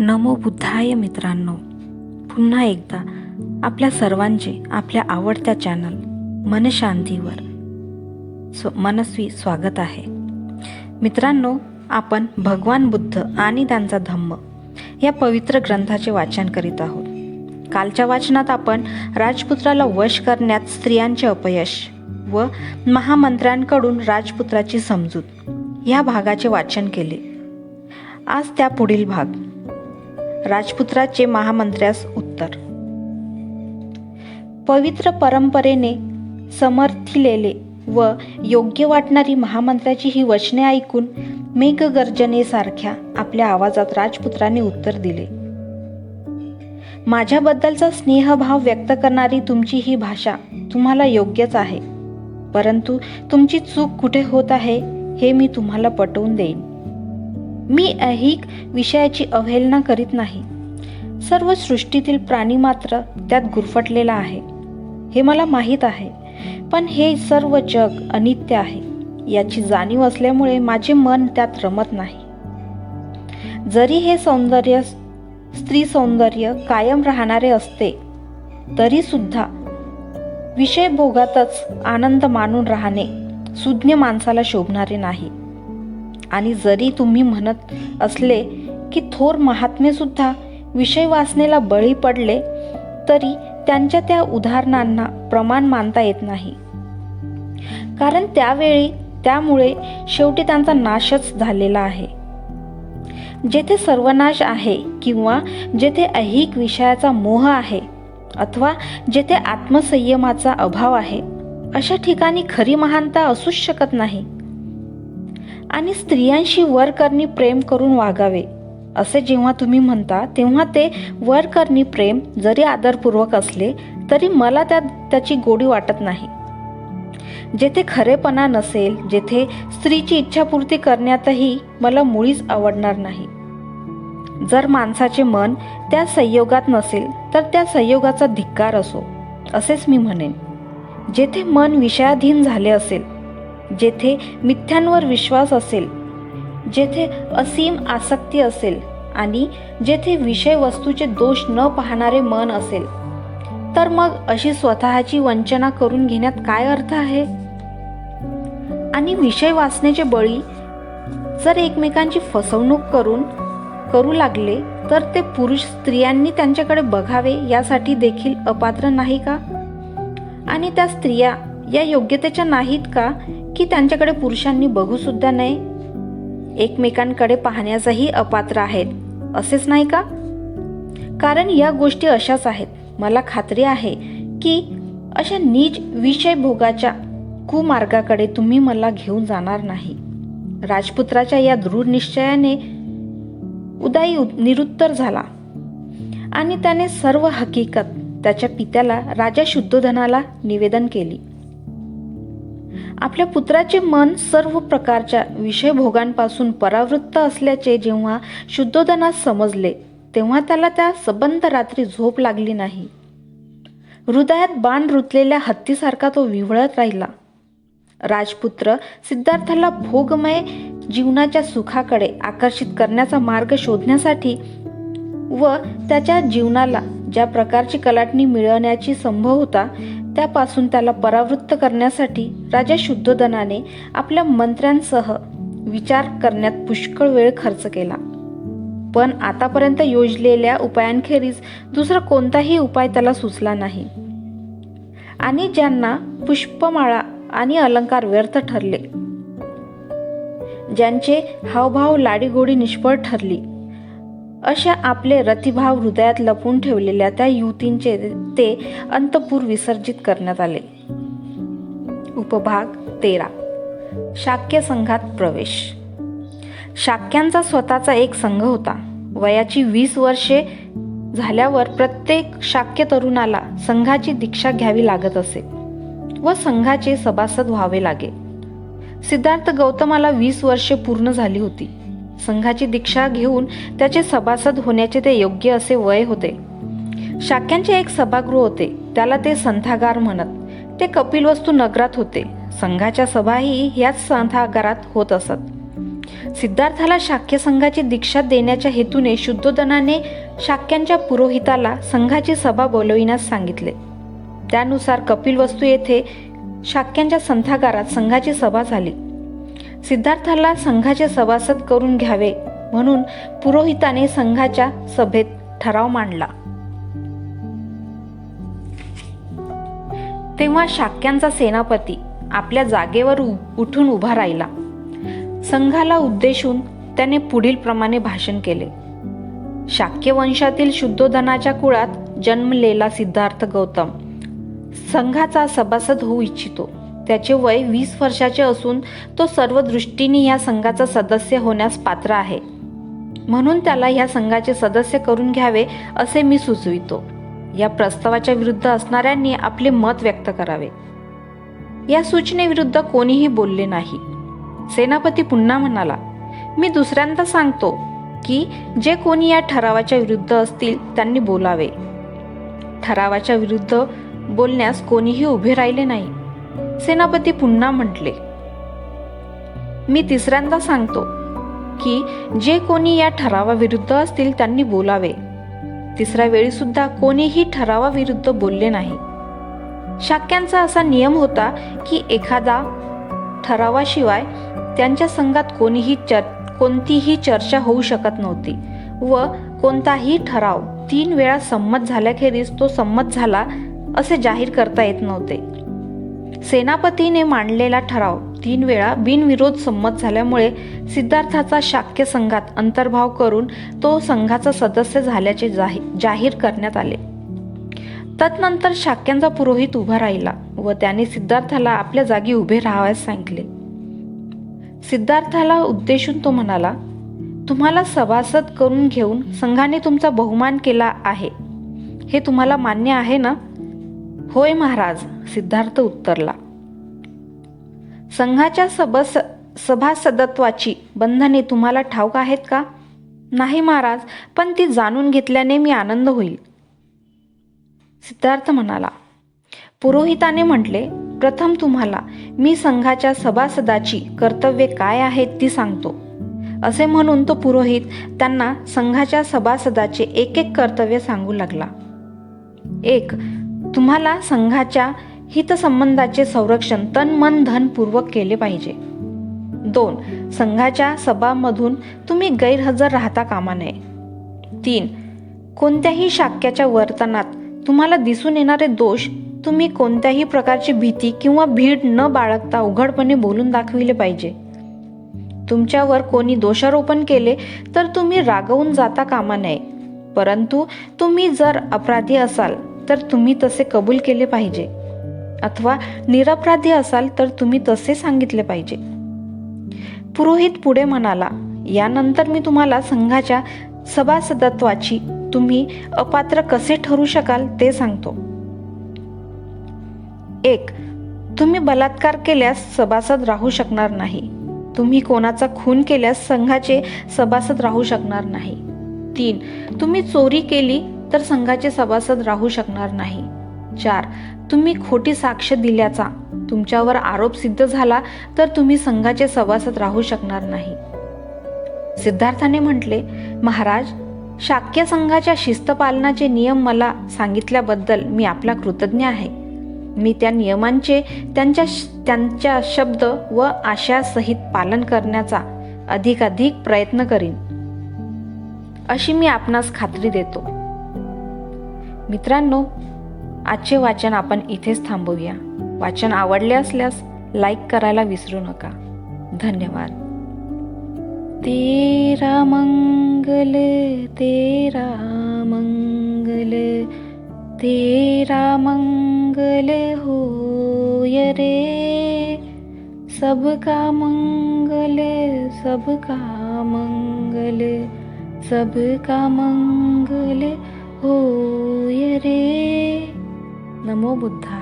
नमो बुद्धाय मित्रांनो. पुन्हा एकदा आपल्या सर्वांचे आपल्या आवडत्या चॅनल मनशांतीवर स्व मनस्वी स्वागत आहे. मित्रांनो आपण भगवान बुद्ध आणि त्यांचा धम्म या पवित्र ग्रंथाचे वाचन करीत आहोत. कालच्या वाचनात आपण राजपुत्राला वश करण्यात स्त्रियांचे अपयश व महामंत्र्यांकडून राजपुत्राची समजूत या भागाचे वाचन केले. आज त्या पुढील भाग. राजपुत्राचे महामंत्र्यास उत्तर. पवित्र परंपरेने समर्थिलेले व योग्य वाटणारी महामंत्र्याची ही वचने ऐकून मेघगर्जनेसारख्या आपल्या आवाजात राजपुत्राने उत्तर दिले. माझ्याबद्दलचा स्नेहभाव व्यक्त करणारी तुमची ही भाषा तुम्हाला योग्यच आहे. परंतु तुमची चूक कुठे होत आहे हे मी तुम्हाला पटवून देईन. मी ऐहिक विषयाची अवहेलना करीत नाही. सर्व सृष्टीतील प्राणी मात्र त्यात गुरफटलेला आहे. हे मला माहीत आहे. पण हे सर्व जग अनित्य आहे. याची जाणीव असल्यामुळे माझे मन त्यात रमत नाही. जरी हे सौंदर्य स्त्री सौंदर्य कायम राहणारे असते तरी सुद्धा विषय भोगातच आनंद मानून राहणे सुज्ञ माणसाला शोभणारे नाही. आणि जरी तुम्ही म्हणत असले की थोर महात्मेसुद्धा विषय वासनेला बळी पडले तरी त्यांच्या त्या उदाहरणांना प्रमाण मानता येत नाही. कारण त्यावेळी त्यामुळे शेवटी त्यांचा नाशच झालेला आहे. जेथे सर्वनाश आहे किंवा जेथे ऐहिक विषयाचा मोह आहे अथवा जेथे आत्मसंयमाचा अभाव आहे अशा ठिकाणी खरी महानता असूच शकत नाही. आणि स्त्रियांशी वरकरणी प्रेम करून वागावे असे जेव्हा तुम्ही म्हणता तेव्हा ते वरकरणी प्रेम जरी आदरपूर्वक असले तरी मला त्यात त्याची गोडी वाटत नाही. जेथे खरेपणा नसेल जेथे स्त्रीची इच्छापूर्ती करण्यातही मला मुळीच आवडणार नाही. जर माणसाचे मन त्या संयोगात नसेल तर त्या संयोगाचा धिक्कार असो असेच मी म्हणेन. जेथे मन विषयाधीन झाले असेल जेथे मिथ्यांवर विश्वास असेल जेथे असीम आसक्ती असेल आणि जेथे विषय वस्तूचे दोष न पाहणारे मन असेल. तर मग अशी स्वतःची वंचना करून घेण्यात काय अर्थ आहे? आणि विषय वाचण्याचे बळी जर एकमेकांची फसवणूक करून करू लागले तर ते पुरुष स्त्रियांनी त्यांच्याकडे बघावे यासाठी देखील अपात्र नाही का? आणि त्या स्त्रिया या योग्यतेच्या नाहीत का? की त्यांच्याकडे पुरुषांनी बघू सुद्धा एकमेकांकडे पाहण्याचाही अपात्र आहेत. असेच नाही का? कारण या गोष्टी अशाच आहेत. मला खात्री आहे की अशा नीच विषय भोगाच्या कुमार्गाकडे तुम्ही मला घेऊन जाणार नाही. राजपुत्राच्या या दृढ निश्चयाने उदाई निरुत्तर झाला. आणि त्याने सर्व हकीकत त्याच्या पित्याला राजा शुद्धोधनाला निवेदन केली. आपल्या पुत्राचे मन सर्व प्रकारच्या विषयभोगांपासून परावृत्त असल्याचे जेव्हा शुद्धोधनास समजले तेव्हा त्याला त्या सबंध रात्री झोप लागली नाही. हृदयात बाण रुतलेल्या हत्तीसारखा तो विवळत राहिला. राजपुत्र सिद्धार्थाला भोगमय जीवनाच्या सुखाकडे आकर्षित करण्याचा मार्ग शोधण्यासाठी व त्याच्या जीवनाला ज्या प्रकारची कलाटणी मिळवण्याची संभव होता त्यापासून त्याला परावृत्त करण्यासाठी राजा शुद्धोधनाने आपल्या मंत्र्यांसह विचार करण्यात पुष्कळ वेळ खर्च केला. पण आतापर्यंत योजलेल्या उपायांखेरीज दुसरा कोणताही उपाय त्याला सुचला नाही. आणि ज्यांना पुष्पमाळा आणि अलंकार व्यर्थ ठरले. ज्यांचे हावभाव लाडीगोडी निष्फळ ठरली. अशा आपले रतिभाव हृदयात लपून ठेवलेल्या त्या युतींचे ते अंतपूर विसर्जित करण्यात आले. उपभाग तेरा. शाक्य संघात प्रवेश. शाक्यांचा स्वतःचा एक संघ होता. वयाची वीस वर्षे झाल्यावर प्रत्येक शाक्य तरुणाला संघाची दीक्षा घ्यावी लागत असे व संघाचे सभासद व्हावे लागे. सिद्धार्थ गौतमाला वीस वर्षे पूर्ण झाली होती. संघाची दीक्षा घेऊन त्याचे सभासद होण्याचे ते योग्य असे वय होते. शाक्यांचे एक सभागृह होते. त्याला ते संथागार म्हणत. ते कपिलवस्तू नगरात होते. संघाच्या सभाही ह्याच संथागारात होत असत. सिद्धार्थाला शाक्य संघाची दीक्षा देण्याच्या हेतूने शुद्धोदनाने शाक्यांच्या पुरोहिताला संघाची सभा बोलविण्यास सांगितले. त्यानुसार कपिलवस्तू येथे शाक्यांच्या संथागारात संघाची सभा झाली. सिद्धार्थाला संघाचे सभासद करून घ्यावे म्हणून पुरोहिताने संघाच्या सभेत ठराव मांडला. तेव्हा शाक्यांचा सेनापती आपल्या जागेवर उ- उठून उभा राहिला. संघाला उद्देशून त्याने पुढील प्रमाणे भाषण केले. शाक्य वंशातील शुद्धोधनाच्या कुळात जन्मलेला सिद्धार्थ गौतम संघाचा सभासद होऊ इच्छितो. त्याचे वय वीस वर्षाचे असून तो सर्व दृष्टीने या संघाचा सदस्य होण्यास पात्र आहे. म्हणून त्याला या संघाचे सदस्य करून घ्यावे असे मी सुचवितो. या प्रस्तावाच्या विरुद्ध असणाऱ्यांनी आपले मत व्यक्त करावे. या सूचनेविरुद्ध कोणीही बोलले नाही. सेनापती पुन्हा म्हणाला मी दुसऱ्यांदा सांगतो की जे कोणी या ठरावाच्या विरुद्ध असतील त्यांनी बोलावे. ठरावाच्या विरुद्ध बोलण्यास कोणीही उभे राहिले नाही. सेनापती पुन्हा म्हटले मी तिसऱ्यांदा सांगतो की जे कोणी या ठरावाविरुद्ध असतील त्यांनी बोलावे. तिसऱ्या वेळी सुद्धा कोणीही ठरावाविरुद्ध बोलले नाही. शाक्यांचा असा नियम होता की एखादा ठरावाशिवाय त्यांच्या संघात कोणीही चर कोणतीही चर्चा होऊ शकत नव्हती व कोणताही ठराव तीन वेळा संमत झाल्याखेरीज तो संमत झाला असे जाहीर करता येत नव्हते. सेनापतीने मांडलेला ठराव. तीन वेळा बिनविरोध संमत झाल्यामुळे सिद्धार्थाचा शाक्य संघात अंतर्भाव करून तो संघाचा सदस्य झाल्याचे जाही जाहीर करण्यात आले. तत्नंतर शाक्यांचा पुरोहित उभा राहिला व त्याने सिद्धार्थाला आपल्या जागी उभे राहावयास सांगितले. सिद्धार्थाला उद्देशून तो म्हणाला तुम्हाला सभासद करून घेऊन संघाने तुमचा बहुमान केला आहे. हे तुम्हाला मान्य आहे ना? होय महाराज सिद्धार्थ उत्तरला. संघाच्या सबस सभासदत्वाची बंधने तुम्हाला ठाऊक आहेत का? नाही महाराज पण ती जाणून घेतल्याने मी आनंद होईल. सिद्धार्थ म्हणाला पुरोहिताने म्हटले प्रथम तुम्हाला मी संघाच्या सभासदाची कर्तव्ये काय आहेत ती सांगतो. असे म्हणून तो पुरोहित त्यांना संघाच्या सभासदाचे एक एक कर्तव्य सांगू लागला. एक तुम्हाला संघाच्या हितसंबंधाचे संरक्षण तन मन धनपूर्वक केले पाहिजे. दोन संघाच्या सभामधून तुम्ही गैरहजर राहता कामा नये. तीन कोणत्याही शाक्याच्या वर्तनात तुम्हाला दिसून येणारे दोष तुम्ही कोणत्याही प्रकारची भीती किंवा भीड न बाळगता उघडपणे बोलून दाखविले पाहिजे. तुमच्यावर कोणी दोषारोपण केले तर तुम्ही रागवून जाता कामा नये. परंतु तुम्ही जर अपराधी असाल तर तुम्ही तसे कबूल केले पाहिजे. अथवा निरपराधी असाल तर तुम्ही तसे सांगितले पाहिजे. पुरोहित पुढे म्हणाला यानंतर मी तुम्हाला संघाच्या सभासदत्वाची तुम्ही अपात्र कसे ठरू शकाल ते सांगतो. एक तुम्ही बलात्कार केल्यास सभासद राहू शकणार नाही. तुम्ही कोणाचा खून केल्यास संघाचे सभासद राहू शकणार नाही. तीन तुम्ही चोरी केली तर संघाचे सभासद राहू शकणार नाही. चार तुम्ही खोटी साक्ष दिल्याचा तुमच्यावर आरोप सिद्ध झाला तर तुम्ही संघाचे सभासद राहू शकणार नाही. सिद्धार्थाने म्हटले महाराज शाक्य संघाच्या शिस्तपालनाचे नियम मला सांगितल्याबद्दल मी आपला कृतज्ञ आहे. मी त्या नियमांचे त्यांच्या त्यांच्या शब्द व आशयासहित पालन करण्याचा अधिकाधिक प्रयत्न करीन. अशी मी आपणास खात्री देतो. मित्रांनो आजचे वाचन आपण इथेच थांबवूया. वाचन आवडले असल्यास लाईक करायला विसरू नका. धन्यवाद. तेरा मंगल तेरा मंगल तेरा मंगल होय रे. सबका मंगल सबका मंगल सबका मंगल रे नमो बुद्धाय